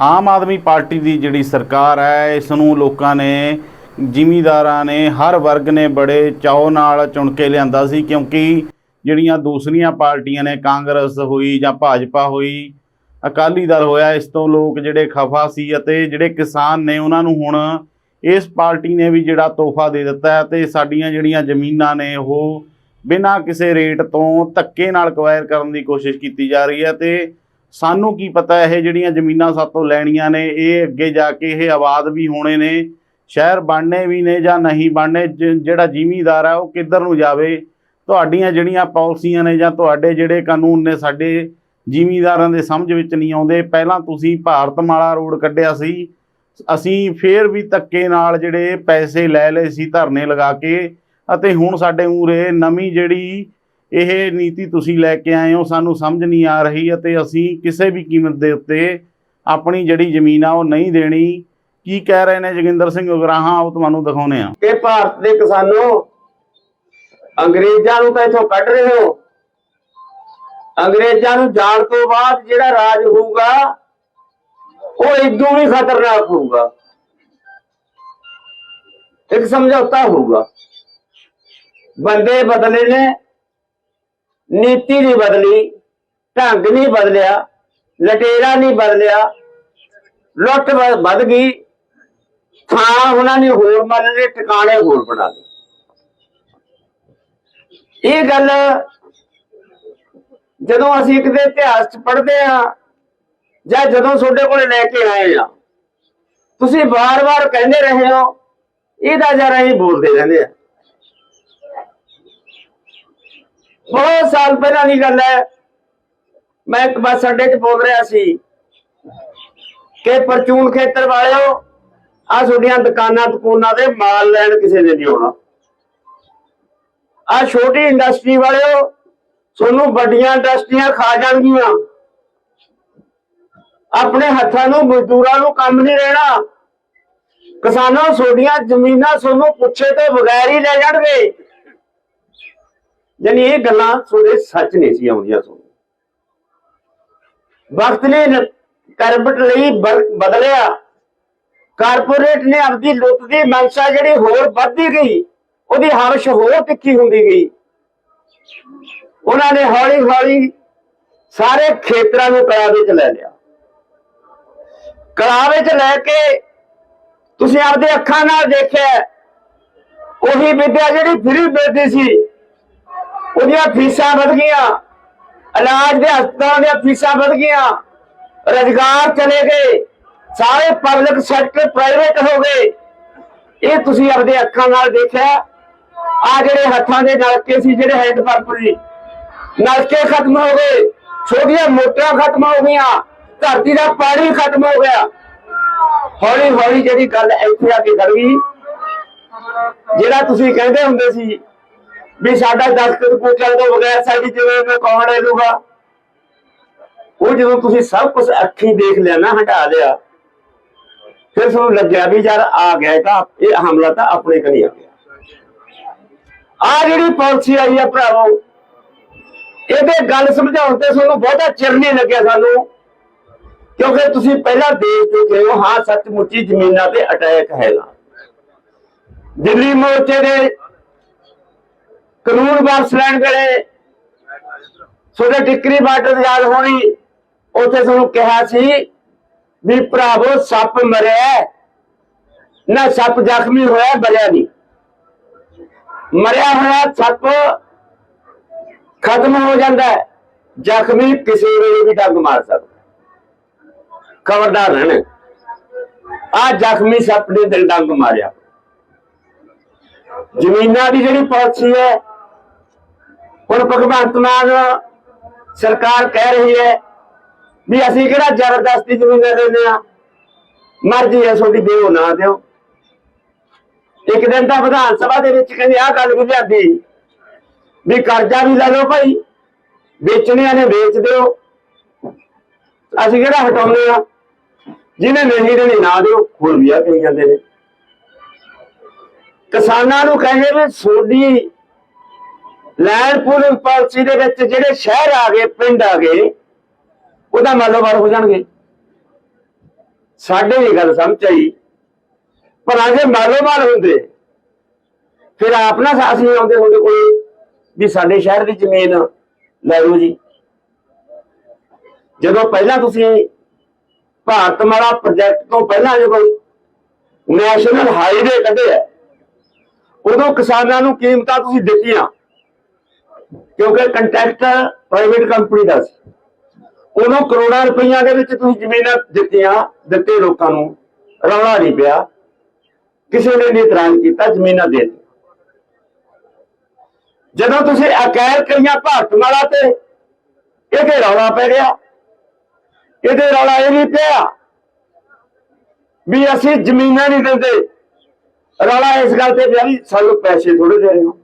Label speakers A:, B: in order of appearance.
A: Aam Aadmi party ਦੀ ਜਿਹੜੀ ਸਰਕਾਰ ਹੈ ਇਸ ਨੂੰ ਲੋਕਾਂ ਨੇ, ਜ਼ਿਮੀਂਦਾਰਾਂ ਨੇ, ਹਰ ਵਰਗ ਨੇ ਬੜੇ ਚਾਅ ਨਾਲ ਚੁਣ ਕੇ ਲਿਆਂਦਾ ਸੀ, ਕਿਉਂਕਿ ਜਿਹੜੀਆਂ ਦੂਸਰੀਆਂ ਪਾਰਟੀਆਂ ਨੇ, ਕਾਂਗਰਸ ਹੋਈ ਜਾਂ ਭਾਜਪਾ ਹੋਈ, ਅਕਾਲੀ ਦਲ ਹੋਇਆ, ਇਸ ਤੋਂ ਲੋਕ ਜਿਹੜੇ ਖਫਾ ਸੀ ਅਤੇ ਜਿਹੜੇ ਕਿਸਾਨ ਨੇ, ਉਹਨਾਂ ਨੂੰ ਹੁਣ ਇਸ ਪਾਰਟੀ ਨੇ ਵੀ ਜਿਹੜਾ ਤੋਹਫਾ ਦੇ ਦਿੱਤਾ ਹੈ ਤੇ ਸਾਡੀਆਂ ਜਿਹੜੀਆਂ ਜ਼ਮੀਨਾਂ ਨੇ, ਉਹ ਬਿਨਾਂ ਕਿਸੇ ਰੇਟ ਤੋਂ ਧੱਕੇ ਨਾਲ ਕਵਾਇਰ ਕਰਨ ਦੀ ਕੋਸ਼ਿਸ਼ ਕੀਤੀ ਜਾ ਰਹੀ ਹੈ ਤੇ ਸਾਨੂੰ ਕੀ ਪਤਾ ਇਹ ਜਿਹੜੀਆਂ ਜ਼ਮੀਨਾਂ ਸਾਤੋਂ ਲੈਣੀਆਂ ਨੇ, ਇਹ ਅੱਗੇ ਜਾ ਕੇ ਇਹ ਆਬਾਦ ਵੀ ਹੋਣੇ ਨੇ, ਸ਼ਹਿਰ ਬਣਨੇ ਵੀ ਨੇ ਜਾਂ ਨਹੀਂ ਬਣਨੇ ਜਿਹੜਾ ਜ਼ਿਮੀਂਦਾਰ ਹੈ ਉਹ ਕਿੱਧਰ ਨੂੰ ਜਾਵੇ, ਤੁਹਾਡੀਆਂ ਜਿਹੜੀਆਂ ਪਾਲਿਸੀਆਂ ਨੇ ਜਾਂ ਤੁਹਾਡੇ ਜਿਹੜੇ ਕਾਨੂੰਨ ਨੇ ਸਾਡੇ ਜ਼ਿਮੀਂਦਾਰਾਂ ਦੇ ਸਮਝ ਵਿੱਚ ਨਹੀਂ ਆਉਂਦੇ, ਪਹਿਲਾਂ ਤੁਸੀਂ ਭਾਰਤਮਾਲਾ ਰੋਡ ਕੱਢਿਆ ਸੀ, ਅਸੀਂ ਫੇਰ ਵੀ ਧੱਕੇ ਨਾਲ ਜਿਹੜੇ ਪੈਸੇ ਲੈ ਲਏ ਸੀ ਧਰਨੇ ਲਗਾ ਕੇ, ਅਤੇ ਹੁਣ ਸਾਡੇ ਉਰੇ ਨਵੀਂ ਜਿਹੜੀ ਇਹ ਨੀਤੀ ਤੁਸੀਂ ਲੈ ਕੇ ਆਏ ਹੋ, ਸਾਨੂੰ ਸਮਝ ਨਹੀਂ ਆ ਰਹੀ ਅਤੇ ਅਸੀਂ ਕਿਸੇ ਵੀ ਕੀਮਤ ਦੇ ਉੱਤੇ ਆਪਣੀ ਜਿਹੜੀ ਜ਼ਮੀਨ ਆ ਉਹ ਨਹੀਂ ਦੇਣੀ। ਕੀ ਕਹਿ ਰਹੇ ਨੇ ਜੋਗਿੰਦਰ ਸਿੰਘ ਉਗਰਾਹਾਂ? ਉਹ ਤੁਹਾਨੂੰ ਦਿਖਾਉਨੇ ਆ
B: ਕਿ ਭਾਰਤ ਦੇ ਕਿਸਾਨੋਂ, ਅੰਗਰੇਜ਼ਾਂ ਨੂੰ ਤਾਂ ਇਥੋਂ ਕੱਢ ਰਹੇ ਹੋ। ਅੰਗਰੇਜ਼ਾਂ ਨੂੰ ਜਾਣ ਤੋਂ ਬਾਅਦ ਜਿਹੜਾ ਰਾਜ ਹੋਊਗਾ, ਉਹ ਇਦੋਂ ਵੀ ਖਤਰਨਾਕ ਹੋਊਗਾ। ਇੱਕ ਸਮਝੌਤਾ ਹੋਊਗਾ। ਬੰਦੇ ਬਦਲੇ ਨੇ ਨੀਤੀ ਨਹੀਂ ਬਦਲੀ, ਢੰਗ ਨਹੀਂ ਬਦਲਿਆ, ਲਟੇਰਾ ਨਹੀਂ ਬਦਲਿਆ, ਲੁੱਟ ਵੱਧ ਗਈ, ਥਾਂ ਉਹਨਾਂ ਨੇ ਹੋਰ ਮੰਨ ਲਏ, ਟਿਕਾਣੇ ਹੋਰ ਬਣਾ ਲਏ। ਇਹ ਗੱਲ ਜਦੋਂ ਅਸੀਂ ਇੱਕ ਦੇ ਇਤਿਹਾਸ ਚ ਪੜ੍ਹਦੇ ਆ ਜਾਂ ਜਦੋਂ ਤੁਹਾਡੇ ਕੋਲੇ ਲੈ ਕੇ ਆਏ ਆ ਤੁਸੀਂ ਵਾਰ-ਵਾਰ ਕਹਿੰਦੇ ਰਹੇ ਹੋ, ਇਹਦਾ ਜਰਾ ਹੀ ਬੋਲਦੇ ਰਹਿੰਦੇ ਆ। ਬਹੁਤ ਸਾਲ ਪਹਿਲਾਂ ਦੀ ਗੱਲ ਹੈ। ਮੈਂ ਇੱਕ ਬੱਸ ਅੱਡੇ 'ਚ ਬੋਲ ਰਿਹਾ ਸੀ ਕਿ ਪਰਚੂਨ ਖੇਤਰ ਵਾਲਿਓ ਆ ਤੁਹਾਡੀਆਂ ਦੁਕਾਨਾਂ ਦੁਕਾਨਾਂ ਤੇ ਮਾਲ ਲੈਣ ਕਿਸੇ ਨੇ ਨਹੀਂ ਆਉਣਾ। ਆ ਛੋਟੀ ਇੰਡਸਟਰੀ ਵਾਲਿਓ, ਤੁਹਾਨੂੰ ਵੱਡੀਆਂ ਇੰਡਸਟਰੀਆਂ ਖਾ ਜਾਣਗੀਆਂ। ਆਪਣੇ ਹੱਥਾਂ ਨੂੰ, ਮਜ਼ਦੂਰਾਂ ਨੂੰ ਕੰਮ ਨਹੀਂ ਰਹਿਣਾ। ਕਿਸਾਨੋਂ, ਤੁਹਾਡੀਆਂ ਜ਼ਮੀਨਾਂ ਤੁਹਾਨੂੰ ਪੁੱਛੇ ਤੋਂ ਬਗੈਰ ਹੀ ਲੈ ਜਾਣਗੇ। ਯਾਨੀ ਇਹ ਗੱਲਾਂ ਤੁਹਾਡੇ ਸੱਚ ਨਹੀਂ ਸੀ ਆਉਂਦੀਆਂ ਤੁਹਾਨੂੰ। ਵਕਤ ਨੇ ਨ- ਕਰਬਟ ਲਈ ਬਦਲਿਆ। ਕਾਰਪੋਰੇਟ ਨੇ ਆਪਦੀ ਲੁੱਟ ਦੀ ਮਨਸ਼ਾ ਜਿਹੜੀ ਹੋਰ ਵੱਧਦੀ ਗਈ, ਉਹਦੀ ਹਰਸ਼ ਹੋਰ ਤਿੱਖੀ ਹੁੰਦੀ ਗਈ। ਉਹਨਾਂ ਨੇ ਹੌਲੀ ਹੌਲੀ ਸਾਰੇ ਖੇਤਰਾਂ ਨੂੰ ਕਲਾ ਵਿੱਚ ਲੈ ਲਿਆ। ਕਲਾ ਵਿੱਚ ਲੈ ਕੇ ਤੁਸੀਂ ਆਪਦੇ ਅੱਖਾਂ ਨਾਲ ਦੇਖਿਆ, ਉਹੀ ਵਿਦਿਆ ਜਿਹੜੀ ਫਿਰ ਮਿਲਦੀ ਸੀ ਉਹਦੀਆਂ ਫੀਸਾਂ ਵਧ ਗਈਆਂ। ਇਲਾਜ ਦੇ ਹਸਪਤਾਲਾਂ ਦੀਆਂ ਫੀਸਾਂ ਵਧ ਗਈਆਂ। ਰੁਜ਼ਗਾਰ ਚਲੇ ਗਏ। ਸਾਰੇ ਪਬਲਿਕ ਸੈਕਟਰ ਪ੍ਰਾਈਵੇਟ ਹੋ ਗਏ। ਇਹ ਤੁਸੀਂ ਆਪਦੇ ਅੱਖਾਂ ਨਾਲ ਦੇਖਿਆ। ਆ ਜਿਹੜੇ ਹੱਥਾਂ ਦੇ ਨਲਕੇ ਸੀ, ਜਿਹੜੇ ਹੈਂਡ ਪੰਪ ਸੀ ਨਲਕੇ ਖਤਮ ਹੋ ਗਏ। ਛੋਟੀਆਂ ਮੋਟਰਾਂ ਖਤਮ ਹੋ ਗਈਆਂ। ਧਰਤੀ ਦਾ ਪਾਣੀ ਖਤਮ ਹੋ ਗਿਆ। ਹੌਲੀ ਹੌਲੀ ਜਿਹੜੀ ਗੱਲ ਇੱਥੇ ਆ ਕੇ ਖੜ ਗਈ। ਜਿਹੜਾ ਤੁਸੀਂ ਕਹਿੰਦੇ ਹੁੰਦੇ ਸੀ ਵੀ ਸਾਡਾ ਦਸਤਖਤ ਕੋਟਲ ਤੋਂ ਬਗੈਰ ਸਾਡੀ ਜਿਵੇਂ ਮੈਂ ਕੌਣ ਲੈ ਲੂਗਾ ਉਹ ਜਦੋਂ ਤੁਸੀਂ ਸਭ ਕੁਝ ਅੱਖੀਂ ਦੇਖ ਲਿਆ ਨਾ, ਹਟਾ ਲਿਆ, ਫਿਰ ਤੁਹਾਨੂੰ ਲੱਗਿਆ ਵੀ ਯਾਰ ਆ ਗਿਆ ਤਾਂ, ਇਹ ਹਮਲਾ ਤਾਂ ਆਪਣੇ ਕਨੀ ਆ ਗਿਆ। ਆ ਜਿਹੜੀ ਪਾਲਿਸੀ ਆਈ ਆ ਭਰਾਵੋ, ਇਹਦੇ ਗੱਲ ਸਮਝਾਉਣ ਤੇ ਤੁਹਾਨੂੰ ਬਹੁਤਾ ਚਿਰ ਨਹੀਂ ਲੱਗਿਆ ਸਾਨੂੰ, ਕਿਉਂਕਿ ਤੁਸੀਂ ਪਹਿਲਾਂ ਦੇਖ ਚੁੱਕੇ ਹੋ, ਹਾਂ, ਸੱਚਮੁੱਚੀ ਜ਼ਮੀਨਾਂ ਤੇ ਅਟੈਕ ਹੈਗਾ। ਦਿੱਲੀ ਮੋਰਚੇ ਦੇ ਕਾਨੂੰਨ ਵਾਪਸ ਲੈਣ ਵੇਲੇ ਤੁਹਾਡੇ ਟਿੱਕਰੀ ਬਾਰਡਰ ਯਾਦ ਹੋਣੀ, ਉੱਥੇ ਤੁਹਾਨੂੰ ਕਿਹਾ ਸੀ ਵੀ ਭਰਾਵੋ, ਸੱਪ ਮਰਿਆ ਨਾ ਸੱਪ ਜ਼ਖਮੀ ਹੋਇਆ, ਮਰਿਆ ਨਹੀਂ। ਮਰਿਆ ਹੋਇਆ ਸੱਪ ਖਤਮ ਹੋ ਜਾਂਦਾ ਜ਼ਖਮੀ ਕਿਸੇ ਵੇਲੇ ਵੀ ਡੰਗ ਮਾਰ ਸਕਦਾ ਖਬਰਦਾਰ ਰਹਿਣਾ। ਆ ਜ਼ਖਮੀ ਸੱਪ ਨੇ ਦਿਲ ਡੰਗ ਮਾਰਿਆ। ਜ਼ਮੀਨਾਂ ਦੀ ਜਿਹੜੀ ਪਾਲਿਸੀ ਹੈ ਹੁਣ ਭਗਵੰਤ ਮਾਨ ਸਰਕਾਰ ਕਹਿ ਰਹੀ ਹੈ ਵੀ ਅਸੀਂ ਕਿਹੜਾ ਜ਼ਬਰਦਸਤੀ ਜ਼ਮੀਨਾਂ ਦਿੰਦੇ ਆ ਮਰਜ਼ੀ ਹੈ, ਤੁਹਾਡੀ ਦਿਓ ਨਾ ਦਿਓ। ਇੱਕ ਦਿਨ ਤਾਂ ਵਿਧਾਨ ਸਭਾ ਦੇ ਵਿੱਚ ਕਹਿੰਦੇ ਆਹ ਗੱਲ ਵੀ ਵੀ ਕਰਜ਼ਾ ਵੀ ਲੈ ਲਓ ਭਾਈ, ਵੇਚਣਿਆਂ ਨੇ ਵੇਚ ਦਿਓ। ਅਸੀਂ ਕਿਹੜਾ ਹਟਾਉਂਦੇ ਆ ਜਿਹਨੇ ਨਹੀਂ ਦੇਣੀ ਨਾ ਦਿਓ, ਹੋਰ ਵੀ ਆ ਕਹੀ ਜਾਂਦੇ ਨੇ। ਕਿਸਾਨਾਂ ਨੂੰ ਕਹਿੰਦੇ ਵੀ ਸੋਡੀ ਲੈਂਡ ਪੂਲਿੰਗ ਪਾਲਿਸੀ ਦੇ ਵਿੱਚ ਜਿਹੜੇ ਸ਼ਹਿਰ ਆ ਗਏ, ਪਿੰਡ ਆ ਗਏ, ਉਹਦਾ ਮੱਲੋਵਾਰ ਹੋ ਜਾਣਗੇ। ਸਾਡੇ ਇਹ ਗੱਲ ਸਮਝ ਆਈ। ਪਰ ਅਜੇ ਮਾਲੋ ਹੁੰਦੇ। ਫਿਰ ਆਪ ਨਾ ਅਸੀਂ ਆਉਂਦੇ ਹੁੰਦੇ ਕੋਈ ਵੀ ਸਾਡੇ ਸ਼ਹਿਰ ਦੀ ਜ਼ਮੀਨ ਲੈ ਲਓ ਜੀ। ਜਦੋਂ ਪਹਿਲਾਂ ਤੁਸੀਂ ਭਾਰਤ ਮਾਲਾ ਪ੍ਰੋਜੈਕਟ ਤੋਂ ਪਹਿਲਾਂ ਜਦੋਂ ਨੈਸ਼ਨਲ ਹਾਈਵੇ ਕੱਢਿਆ, ਉਦੋਂ ਕਿਸਾਨਾਂ ਨੂੰ ਕੀਮਤਾਂ ਤੁਸੀਂ ਦਿੱਤੀਆਂ। ਕਿਉਂਕਿ ਕੰਟੈਕਟ ਪ੍ਰਾਈਵੇਟ ਕੰਪਨੀ ਦਾ ਸੀ। ਉਦੋਂ ਕਰੋੜਾਂ ਰੁਪਈਆ ਦੇ ਵਿੱਚ ਤੁਸੀਂ ਜ਼ਮੀਨਾਂ ਦਿੱਤੀਆਂ, ਦਿੱਤੇ ਲੋਕਾਂ ਨੂੰ, ਰੌਲਾ ਨਹੀਂ ਪਿਆ। ਕਿਸੇ ਨੇ ਨਹੀਂ ਇਤਰਾਜ਼ ਕੀਤਾ, ਜ਼ਮੀਨਾਂ ਦੇ ਦਿੱਤੀਆਂ। ਜਦੋਂ ਤੁਸੀਂ ਅਕੈਰ ਕਈਆਂ ਭਾਰਤਮਾਲਾ ਤੇ, ਇਹਦੇ ਰੌਲਾ ਪੈ ਗਿਆ। ਇਹਦੇ ਰੌਲਾ ਇਹ ਨਹੀਂ ਪਿਆ ਵੀ ਅਸੀਂ ਜ਼ਮੀਨਾਂ ਨਹੀਂ ਦਿੰਦੇ। ਰੌਲਾ ਇਸ ਗੱਲ ਤੇ ਪਿਆ ਵੀ ਸਾਨੂੰ ਪੈਸੇ ਥੋੜੇ ਦੇ ਰਹੇ ਹੋ।